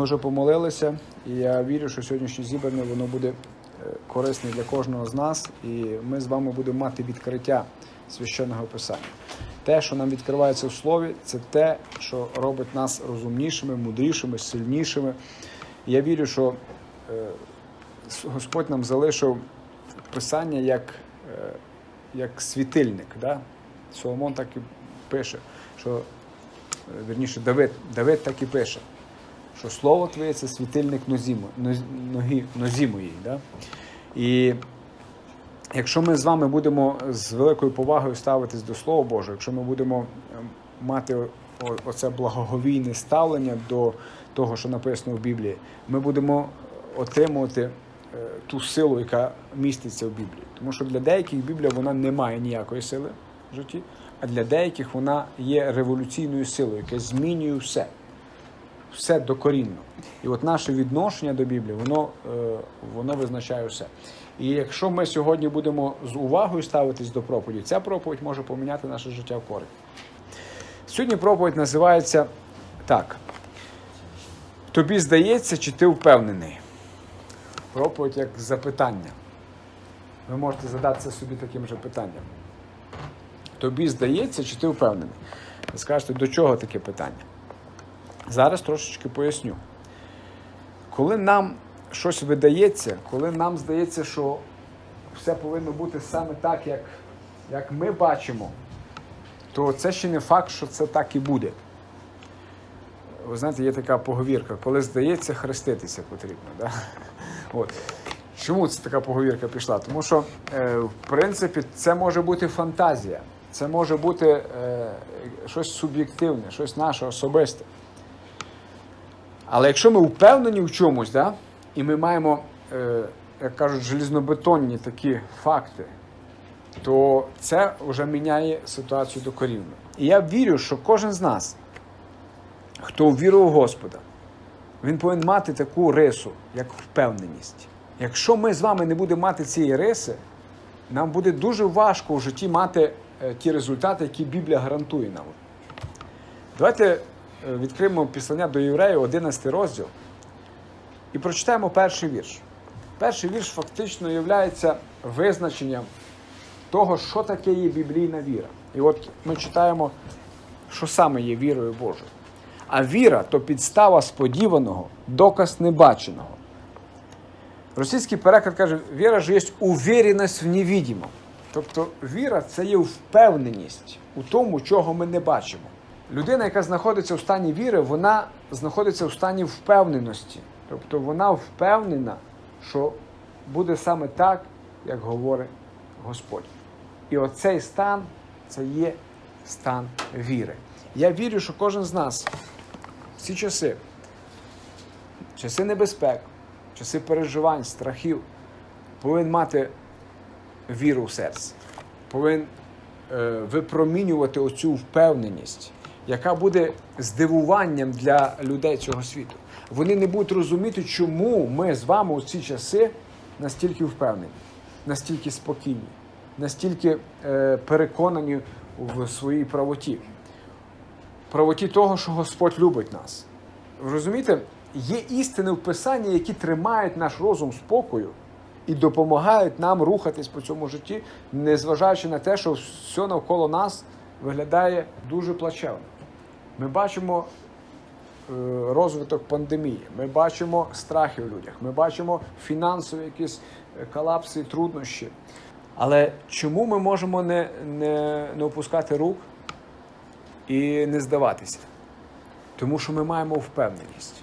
Ми вже помолилися, і я вірю, що сьогоднішнє зібрання воно буде е, корисне для кожного з нас, і ми з вами будемо мати відкриття священного писання. Те, що нам відкривається в слові, це те, що робить нас розумнішими, мудрішими, сильнішими. Я вірю, що е, Господь нам залишив писання як, е, як світильник. Да? Соломон так і пише, що е, вірніше, Давид, Давид так і пише, що слово твоє це світильник нозі, ноги, нозі моїй. Да? І якщо ми з вами будемо з великою повагою ставитись до Слова Божого, якщо ми будемо ем, мати оце благоговійне ставлення до того, що написано в Біблії, ми будемо отримувати е, ту силу, яка міститься в Біблії. Тому що для деяких Біблія вона не має ніякої сили в житті, а для деяких вона є революційною силою, яка змінює все. Все докорінно. І от наше відношення до Біблії, воно, е, воно визначає все. І якщо ми сьогодні будемо з увагою ставитись до проповіді, ця проповідь може поміняти наше життя в користь. Сьогодні проповідь називається так. Тобі здається, чи ти впевнений? Проповідь як запитання. Ви можете задатися собі таким же питанням. Тобі здається, чи ти впевнений? Скажете, до чого таке питання? Зараз трошечки поясню. Коли нам щось видається, коли нам здається, що все повинно бути саме так, як, як ми бачимо, то це ще не факт, що це так і буде. Ви знаєте, є така поговірка, коли здається, хреститися потрібно. Да? От. Чому це така поговірка пішла? Тому що, е, в принципі, це може бути фантазія, це може бути е, щось суб'єктивне, щось наше особисте. Але якщо ми впевнені в чомусь, да, і ми маємо, е, як кажуть, желізнобетонні такі факти, то це вже міняє ситуацію докорінно. І я вірю, що кожен з нас, хто вірив в Господа, він повинен мати таку рису, як впевненість. Якщо ми з вами не будемо мати цієї риси, нам буде дуже важко в житті мати е, ті результати, які Біблія гарантує нам. Давайте відкриємо післання до євреїв, 11 розділ, і прочитаємо перший вірш. Перший вірш фактично є визначенням того, що таке є біблійна віра. І от ми читаємо, що саме є вірою Божою. А віра то підстава сподіваного, доказ небаченого. Російський переклад каже, віра ж є увіреність в невидимому. Тобто віра це є впевненість у тому, чого ми не бачимо. Людина, яка знаходиться в стані віри, вона знаходиться в стані впевненості. Тобто вона впевнена, що буде саме так, як говорить Господь. І оцей стан це є стан віри. Я вірю, що кожен з нас в ці часи, часи небезпек, часи переживань, страхів, повинен мати віру в серці, повинен е, випромінювати оцю впевненість, яка буде здивуванням для людей цього світу. Вони не будуть розуміти, чому ми з вами у ці часи настільки впевнені, настільки спокійні, настільки е, переконані в своїй правоті. Правоті того, що Господь любить нас. Розумієте, є істини в Писанні, які тримають наш розум спокою і допомагають нам рухатись по цьому житті, незважаючи на те, що все навколо нас виглядає дуже плачевно. Ми бачимо е, розвиток пандемії, ми бачимо страхи в людях, ми бачимо фінансові якісь е, колапси, труднощі. Але чому ми можемо не, не, не опускати рук і не здаватися? Тому що ми маємо впевненість.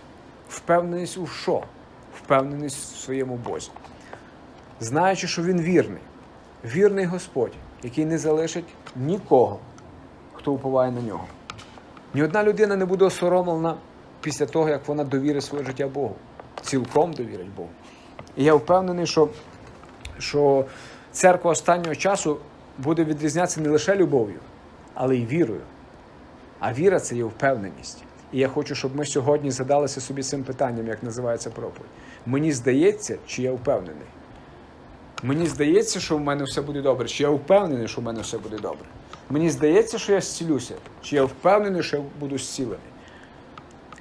Впевненість у що? Впевненість в своєму Бозі. Знаючи, що він вірний, вірний Господь, який не залишить нікого, хто уповає на нього. Ні одна людина не буде осоромлена після того, як вона довірить своє життя Богу. Цілком довірить Богу. І я впевнений, що, що церква останнього часу буде відрізнятися не лише любов'ю, але й вірою. А віра це є впевненість. І я хочу, щоб ми сьогодні задалися собі цим питанням, як називається проповідь. Мені здається, чи я впевнений. Мені здається, що в мене все буде добре, чи я впевнений, що в мене все буде добре. Мені здається, що я зцілюся, чи я впевнений, що я буду зцілений.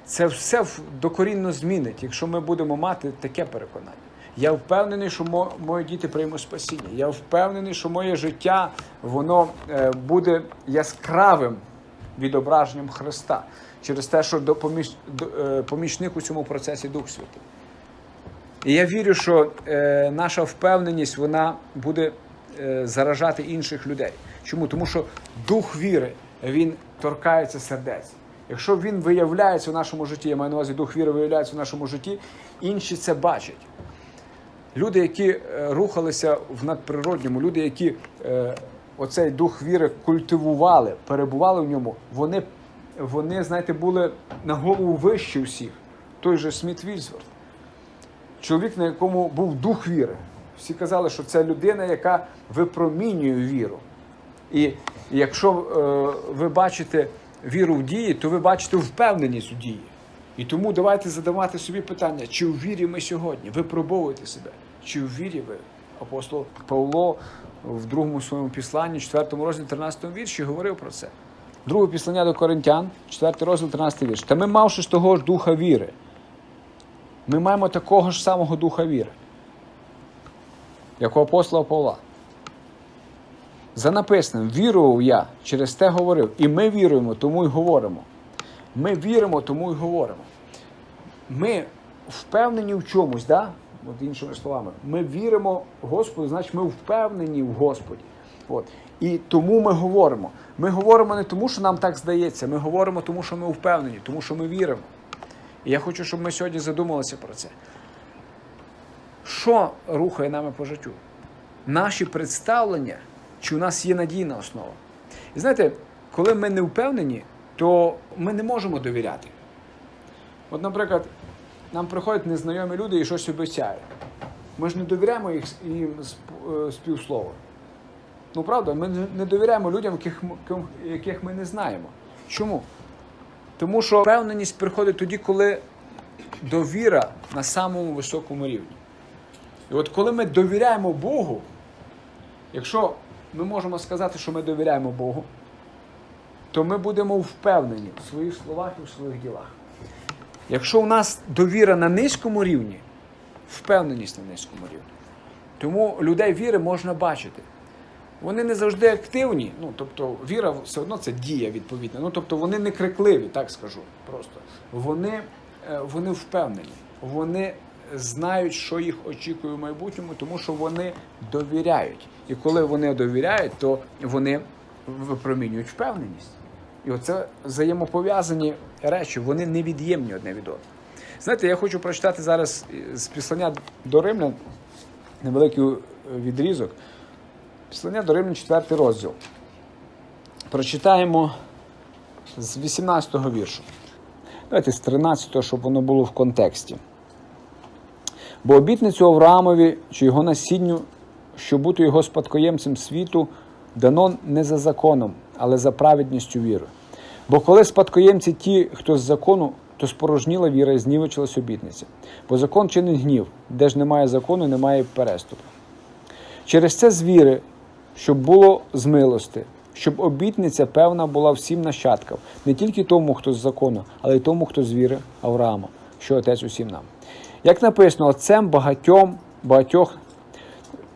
це все докорінно змінить, якщо ми будемо мати таке переконання. Я впевнений, що мо- мої діти приймуть спасіння. Я впевнений, що моє життя воно е, буде яскравим відображенням Христа через те, що до- е, помічник у цьому процесі Дух Святий. І я вірю, що е, наша впевненість вона буде заражати інших людей. Чому? Тому що дух віри він торкається сердець. Якщо він виявляється в нашому житті, я маю на увазі, дух віри виявляється в нашому житті, інші це бачать. Люди, які е, рухалися в надприродньому, люди, які е, оцей дух віри культивували, перебували в ньому, вони, вони знаєте, були на голову вищі всіх. Той же Сміт Вільсворт чоловік, на якому був дух віри. Всі казали, що це людина, яка випромінює віру. І якщо е, ви бачите віру в дії, то ви бачите впевненість у дії. І тому давайте задавати собі питання, чи в вірі ми сьогодні? Випробовуйте себе, чи в вірі ви? Апостол Павло в другому своєму післанні, 4 розділі 13 вірші, говорив про це. Друге післання до Коринтян, 4 розділ 13 вірш. Та ми, мавши ж того ж духа віри, ми маємо такого ж самого духа віри, як у апостола Павла. За написаним, вірував я, через те говорив. І ми віруємо, тому й говоримо. Ми віримо, тому й говоримо. Ми впевнені в чомусь, да? От іншими словами, ми віримо Господу, значить ми впевнені в Господі. От. І тому ми говоримо. Ми говоримо не тому, що нам так здається, ми говоримо тому, що ми впевнені, тому що ми віримо. І я хочу, щоб ми сьогодні задумалися про це. Що рухає нами по життю? Наші представлення, чи у нас є надійна основа. І знаєте, коли ми не впевнені, то ми не можемо довіряти. От, наприклад, нам приходять незнайомі люди і щось обіцяють. Ми ж не довіряємо їх їм е. Ну правда, ми не довіряємо людям, яких, яких ми не знаємо. Чому? Тому що впевненість приходить тоді, коли довіра на самому високому рівні. І от коли ми довіряємо Богу, якщо ми можемо сказати, що ми довіряємо Богу, то ми будемо впевнені в своїх словах і в своїх ділах. Якщо у нас довіра на низькому рівні, впевненість на низькому рівні. Тому людей віри можна бачити. Вони не завжди активні. Ну, тобто, віра все одно це дія відповідна. Ну, тобто вони не крикливі, так скажу просто. Вони, е, вони впевнені, вони знають, що їх очікує в майбутньому, тому що вони довіряють. І коли вони довіряють, то вони випромінюють впевненість. І оце взаємопов'язані речі, вони невід'ємні одне від одного. Знаєте, я хочу прочитати зараз з післання до Римлян невеликий відрізок. Післання до Римлян 4 розділ. Прочитаємо з 18 го віршу. Давайте з 13, щоб воно було в контексті. Бо обітницю Авраамові чи його насінню, що бути його спадкоємцем світу, дано не за законом, але за праведністю віри. Бо коли спадкоємці ті, хто з закону, то спорожніла віра і знівечилась обітниця. Бо закон чинить гнів, де ж немає закону, немає переступу. Через це з віри, щоб було з милости, щоб обітниця певна була всім нащадкам, не тільки тому, хто з закону, але й тому, хто з віри Авраама, що отець усім нам. Як написано, отцем багатьом багатьох.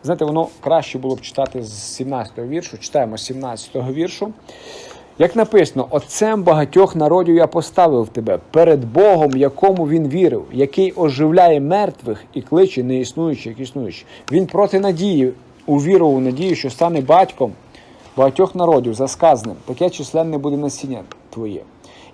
Знаєте, воно краще було б читати з 17-го віршу. Читаємо 17-го віршу. Як написано, отцем багатьох народів я поставив тебе перед Богом, якому він вірив, який оживляє мертвих і кличе неіснуючих, існуючих. Він проти надії увірував надію, що стане батьком багатьох народів за сказаним, таке численне буде насіння твоє.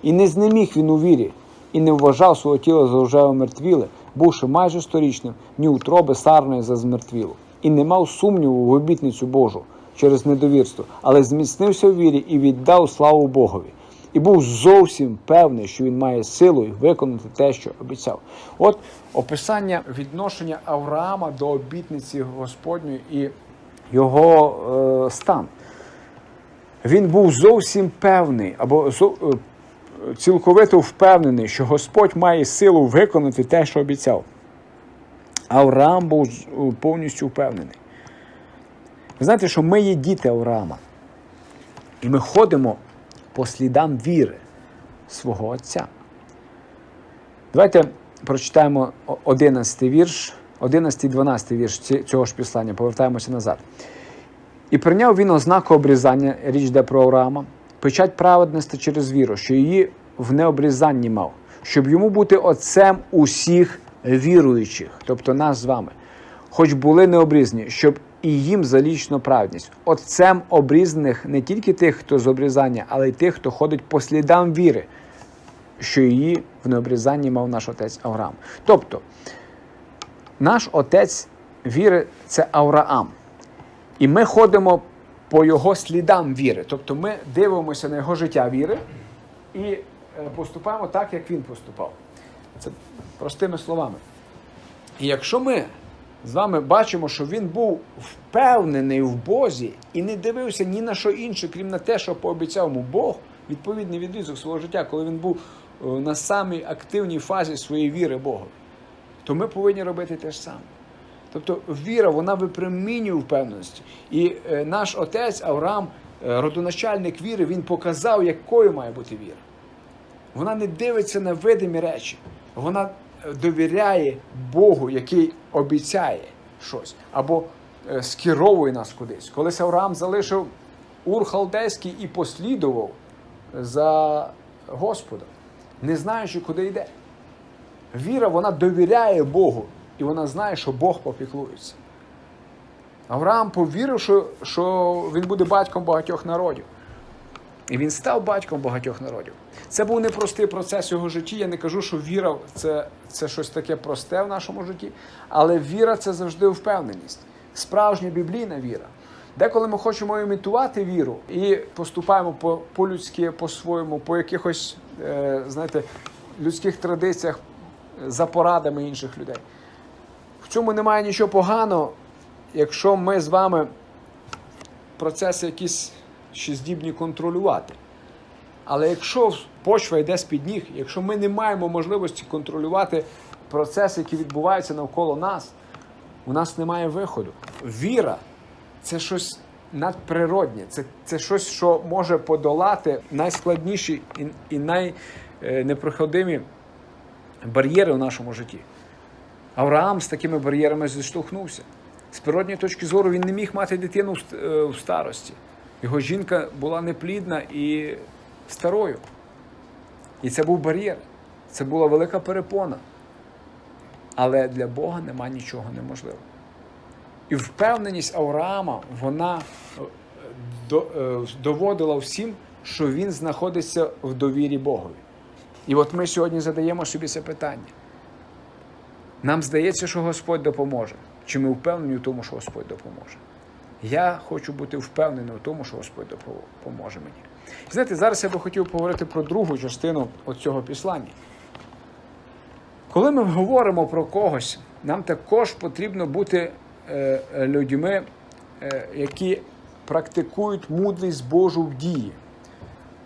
І не знеміг він у вірі, і не вважав свого тіла за вже омертвіле, бувши майже сторічним, ні утроби сарної за змертвілу. І не мав сумніву в обітницю Божу через недовірство, але зміцнився в вірі і віддав славу Богові. І був зовсім певний, що він має силу виконати те, що обіцяв. От описання відношення Авраама до обітниці Господньої і його е, стан. Він був зовсім певний або е, цілковито впевнений, що Господь має силу виконати те, що обіцяв. Авраам був повністю впевнений. Ви знаєте, що ми є діти Авраама. І ми ходимо по слідам віри свого Отця. Давайте прочитаємо 11 вірш, 11 і 12 вірш цього ж післання. Повертаємося назад. І прийняв він ознаку обрізання, річ йде про Авраама, печать праведності через віру, що її в необрізанні мав, щоб йому бути отцем усіх віруючих, тобто нас з вами, хоч були необрізані, щоб і їм залічно праведність. Отцем обрізаних не тільки тих, хто з обрізання, але й тих, хто ходить по слідам віри, що її в необрізанні мав наш отець Авраам. Тобто, наш отець віри це Авраам. І ми ходимо по його слідам віри. Тобто ми дивимося на його життя віри і е, поступаємо так, як він поступав. Це простими словами. І якщо ми з вами бачимо, що він був впевнений в Бозі і не дивився ні на що інше, крім на те, що пообіцяв йому Бог, відповідний відрізок свого життя, коли він був е, на самій активній фазі своєї віри Богу, то ми повинні робити те ж саме. Тобто віра, вона випромінює впевненості. І е, наш отець Авраам, е, родоначальник віри, він показав, якою має бути віра. Вона не дивиться на видимі речі, вона е, довіряє Богу, який обіцяє щось, або скеровує нас кудись. Колись Авраам залишив Ур і послідував за Господом, не знаючи, куди йде. Віра, вона довіряє Богу, і вона знає, що Бог попіклується. Авраам повірив, що, він буде батьком багатьох народів. І він став батьком багатьох народів. Це був непростий процес його житті. Я не кажу, що віра це, це щось таке просте в нашому житті, але віра це завжди впевненість. Справжня біблійна віра. Деколи ми хочемо імітувати віру і поступаємо по- по-людськи, по-своєму, по якихось, е, знаєте, людських традиціях за порадами інших людей. Цьому немає нічого поганого, якщо ми з вами процеси якісь ще здібні контролювати. Але якщо почва йде з-під ніг, якщо ми не маємо можливості контролювати процеси, які відбуваються навколо нас, у нас немає виходу. Віра це щось надприроднє, це, це щось, що може подолати найскладніші і, і найнепроходимі бар'єри в нашому житті. Авраам з такими бар'єрами зіштовхнувся. З природньої точки зору він не міг мати дитину е, в старості. Його жінка була неплідна і старою. І це був бар'єр. Це була велика перепона. Але для Бога нема нічого неможливого. І впевненість Авраама, вона е, е, доводила всім, що він знаходиться в довірі Богові. І от ми сьогодні задаємо собі це питання. Нам здається, що Господь допоможе. Чи ми впевнені в тому, що Господь допоможе? Я хочу бути впевнений в тому, що Господь допоможе мені. І знаєте, зараз я би хотів поговорити про другу частину цього післання. Коли ми говоримо про когось, нам також потрібно бути е, е, людьми, е, які практикують мудрість Божу в дії.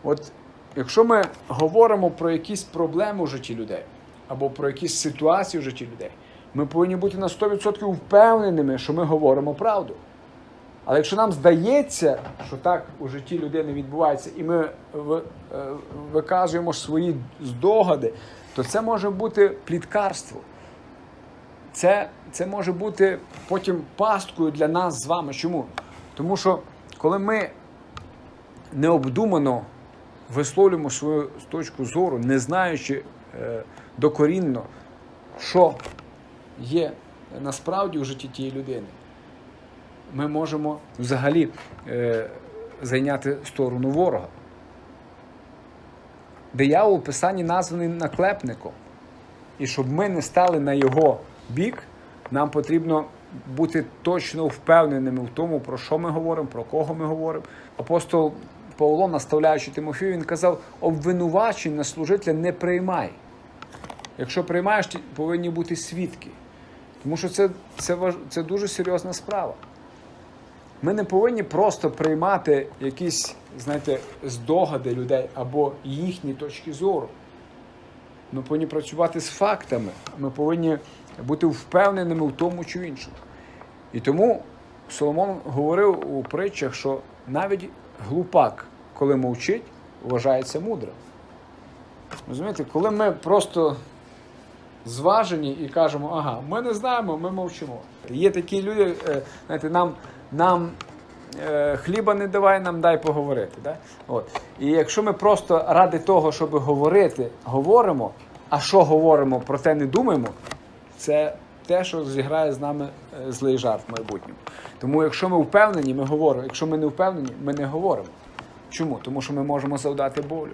От якщо ми говоримо про якісь проблеми в житті людей або про якісь ситуації в житті людей, ми повинні бути на 100% впевненими, що ми говоримо правду. Але якщо нам здається, що так у житті людини відбувається, і ми е, виказуємо свої здогади, то це може бути пліткарство. Це, це може бути потім пасткою для нас з вами. Чому? Тому що коли ми необдумано висловлюємо свою точку зору, не знаючи е, докорінно, що є насправді у житті тієї людини, ми можемо взагалі е, зайняти сторону ворога. Диявол в Писанні названий наклепником. І щоб ми не стали на його бік, нам потрібно бути точно впевненими в тому, про що ми говоримо, про кого ми говоримо. Апостол Павло, наставляючи Тимофію, він казав: обвинувачень на служителя не приймай. Якщо приймаєш, повинні бути свідки. Тому що це, це, це дуже серйозна справа. Ми не повинні просто приймати якісь, знаєте, здогади людей або їхні точки зору. Ми повинні працювати з фактами. Ми повинні бути впевненими в тому чи іншому. І тому Соломон говорив у притчах, що навіть глупак, коли мовчить, вважається мудрим. Розумієте, коли ми просто зважені і кажемо, ага, ми не знаємо, ми мовчимо. Є такі люди, е, знаєте, нам, нам е, хліба не давай, нам дай поговорити. Да? От. І якщо ми просто ради того, щоб говорити, говоримо, а що говоримо, про те не думаємо, це те, що зіграє з нами е, злий жарт в майбутньому. Тому якщо ми впевнені, ми говоримо. Якщо ми не впевнені, ми не говоримо. Чому? Тому що ми можемо завдати болю.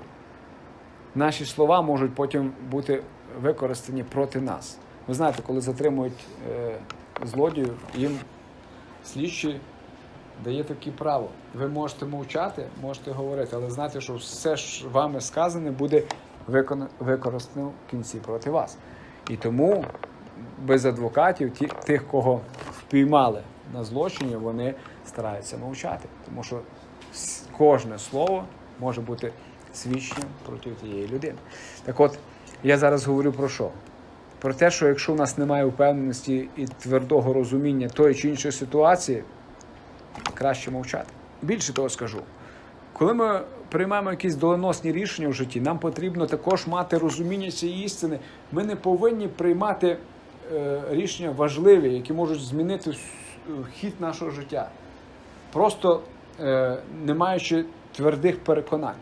Наші слова можуть потім бути використані проти нас. Ви знаєте, коли затримують е, злодіїв, їм слідчий дає таке право. Ви можете мовчати, можете говорити, але знайте, що все ж вами сказане буде використано в кінці проти вас. І тому без адвокатів, ті, тих, кого впіймали на злочині, вони стараються мовчати. Тому що кожне слово може бути свідченням проти тієї людини. Так от, я зараз говорю про що? Про те, що якщо в нас немає впевненості і твердого розуміння тої чи іншої ситуації, краще мовчати. Більше того скажу, коли ми приймаємо якісь доленосні рішення в житті, нам потрібно також мати розуміння цієї істини. Ми не повинні приймати рішення важливі, які можуть змінити хід нашого життя, просто е, не маючи твердих переконань.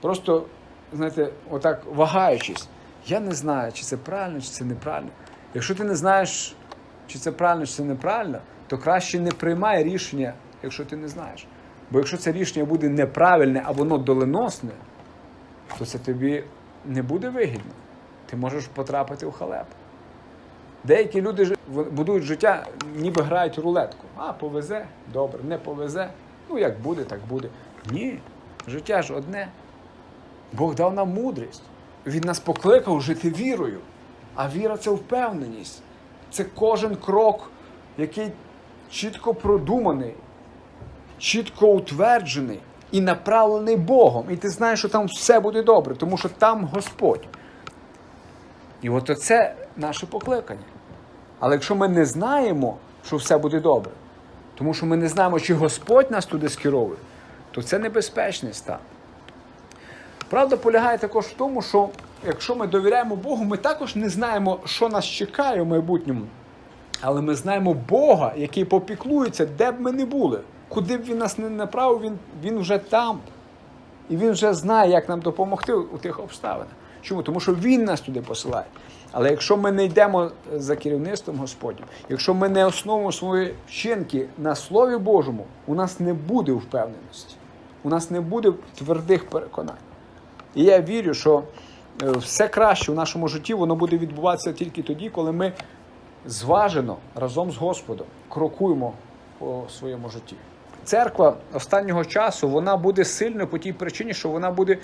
Просто, знаєте, отак вагаючись. Я не знаю, чи це правильно, чи це неправильно. Якщо ти не знаєш, чи це правильно, чи це неправильно, то краще не приймай рішення, якщо ти не знаєш. Бо якщо це рішення буде неправильне, а воно доленосне, то це тобі не буде вигідно. Ти можеш потрапити у халепу. Деякі люди будують життя, ніби грають рулетку. А, повезе, добре, не повезе. Ну, як буде, так буде. Ні, життя ж одне. Бог дав нам мудрість. Він нас покликав жити вірою. А віра це впевненість. Це кожен крок, який чітко продуманий, чітко утверджений і направлений Богом. І ти знаєш, що там все буде добре, тому що там Господь. І от це наше покликання. Але якщо ми не знаємо, що все буде добре, тому що ми не знаємо, чи Господь нас туди скеровує, то це небезпечний стан. Правда полягає також в тому, що якщо ми довіряємо Богу, ми також не знаємо, що нас чекає в майбутньому. Але ми знаємо Бога, який попіклується, де б ми не були. Куди б він нас не направив, він, він вже там. І він вже знає, як нам допомогти у тих обставинах. Чому? Тому що він нас туди посилає. Але якщо ми не йдемо за керівництвом Господнім, якщо ми не основуємо свої вчинки на Слові Божому, у нас не буде впевненості, у нас не буде твердих переконань. І я вірю, що е, все краще в нашому житті воно буде відбуватися тільки тоді, коли ми зважено разом з Господом крокуємо по своєму житті. Церква останнього часу вона буде сильною по тій причині, що вона буде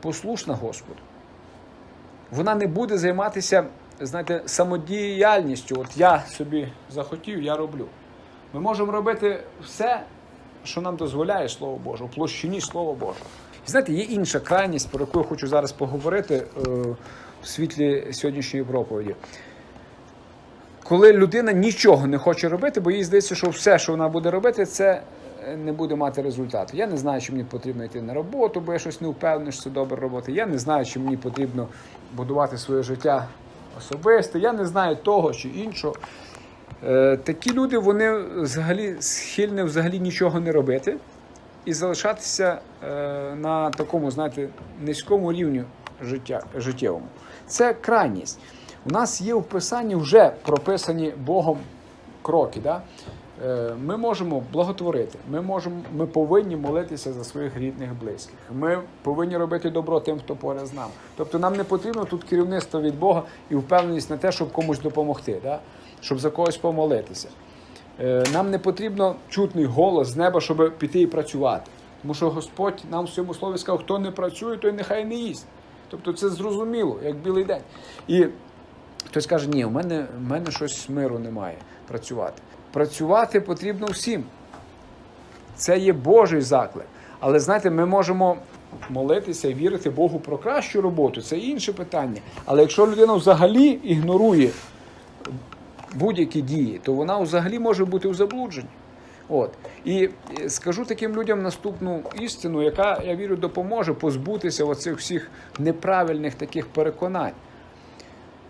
послушна Господу. Вона не буде займатися, знаєте, самодіяльністю. От я собі захотів, я роблю. Ми можемо робити все, що нам дозволяє Слово Боже, у площині Слова Божого. І знаєте, є інша крайність, про яку я хочу зараз поговорити е, в світлі сьогоднішньої проповіді. Коли людина нічого не хоче робити, бо їй здається, що все, що вона буде робити, це не буде мати результату. Я не знаю, чи мені потрібно йти на роботу, бо я щось не впевнений, що це добра робота. Я не знаю, чи мені потрібно будувати своє життя особисте. Я не знаю того чи іншого. Е, такі люди вони взагалі схильні взагалі нічого не робити і залишатися е, на такому, знаєте, низькому рівні життя, життєвому. Це крайність. У нас є в писанні вже прописані Богом кроки. Да? Е, Ми можемо благотворити, ми, можемо, ми повинні молитися за своїх рідних, близьких. Ми повинні робити добро тим, хто поряд з нами. Тобто нам не потрібно тут керівництво від Бога і впевненість на те, щоб комусь допомогти, да? щоб за когось помолитися. Е, Нам не потрібно чутний голос з неба, щоб піти і працювати. Тому що Господь нам в своєму слові сказав, хто не працює, той нехай не їсть. Тобто це зрозуміло, як білий день. І хтось каже, ні, у мене, в мене щось миру немає працювати. Працювати потрібно всім. Це є Божий заклик. Але знаєте, ми можемо молитися і вірити Богу про кращу роботу. Це інше питання. Але якщо людина взагалі ігнорує будь-які дії, то вона взагалі може бути у заблудженні. От. І е, скажу таким людям наступну істину, яка, я вірю, допоможе позбутися оцих всіх неправильних таких переконань.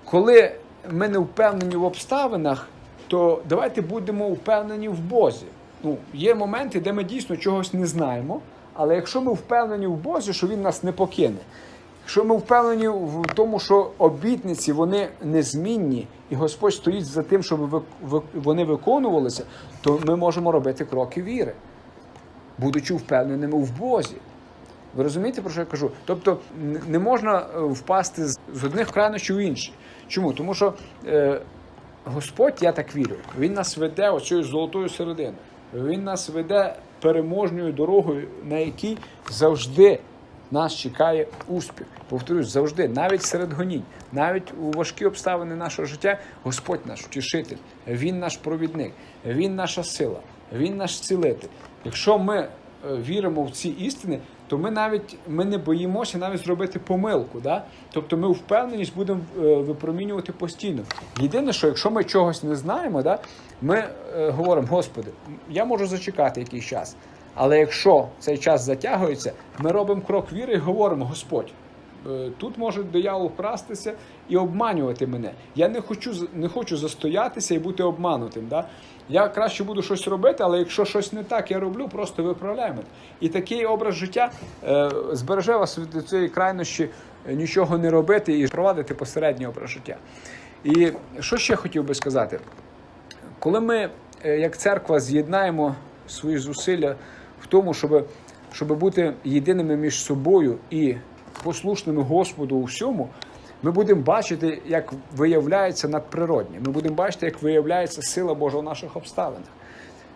Коли ми не впевнені в обставинах, то давайте будемо впевнені в Бозі. Ну, є моменти, де ми дійсно чогось не знаємо, але якщо ми впевнені в Бозі, що Він нас не покине, якщо ми впевнені в тому, що обітниці вони незмінні, і Господь стоїть за тим, щоб вони виконувалися, то ми можемо робити кроки віри, будучи впевненими в Бозі. Ви розумієте, про що я кажу? Тобто не можна е, впасти з одних крайнощів в інші. Чому? Тому що е, Господь, я так вірю, Він нас веде оцією золотою серединою. Він нас веде переможною дорогою, на якій завжди нас чекає успіх. Повторюсь, завжди, навіть серед гонінь, навіть у важкі обставини нашого життя, Господь наш втішитель, Він наш провідник, Він наша сила, Він наш цілитель. Якщо ми е, віримо в ці істини, то ми навіть ми не боїмося навіть зробити помилку. Да? Тобто ми впевненість будемо е, випромінювати постійно. Єдине, що якщо ми чогось не знаємо, да, ми е, говоримо, Господи, я можу зачекати якийсь час. Але якщо цей час затягується, ми робимо крок віри і говоримо, Господь. е, Тут може диявол вкрастися і обманювати мене. Я не хочу не хочу застоятися і бути обманутим. Да? Я краще буду щось робити, але якщо щось не так я роблю, просто виправляй мене. І такий образ життя е, збереже вас від цієї крайнощі е, нічого не робити і провадити посередній образ життя. І що ще хотів би сказати? Коли ми, е, як церква, з'єднаємо свої зусилля в тому, щоб, щоб бути єдиними між собою і послушними Господу у всьому, ми будемо бачити, як виявляється надприроднє. Ми будемо бачити, як виявляється сила Божа в наших обставинах.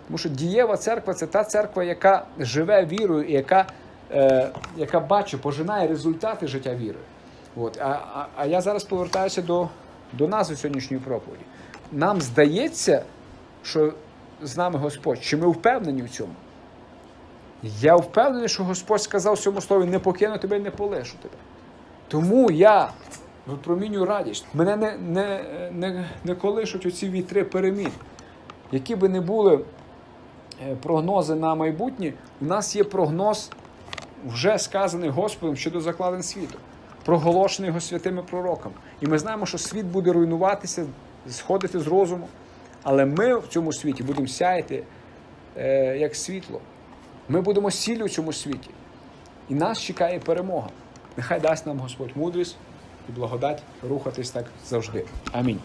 Тому що дієва церква це та церква, яка живе вірою і яка, е, яка бачить, пожинає результати життя вірою. От. А, а, а я зараз повертаюся до, до назви сьогоднішньої проповіді. Нам здається, що з нами Господь, чи ми впевнені в цьому? Я впевнений, що Господь сказав в цьому слові: не покину тебе і не полишу тебе. Тому я випромінюю радість. Мене не, не, не, не колишуть оці вітри перемін. Які би не були е, прогнози на майбутнє, у нас є прогноз, вже сказаний Господом щодо закладин світу, проголошений його святими пророками. І ми знаємо, що світ буде руйнуватися, сходити з розуму. Але ми в цьому світі будемо сяяти е, як світло. Ми будемо сіллю в цьому світі. І нас чекає перемога. Нехай дасть нам Господь мудрість і благодать рухатись так завжди. Амінь.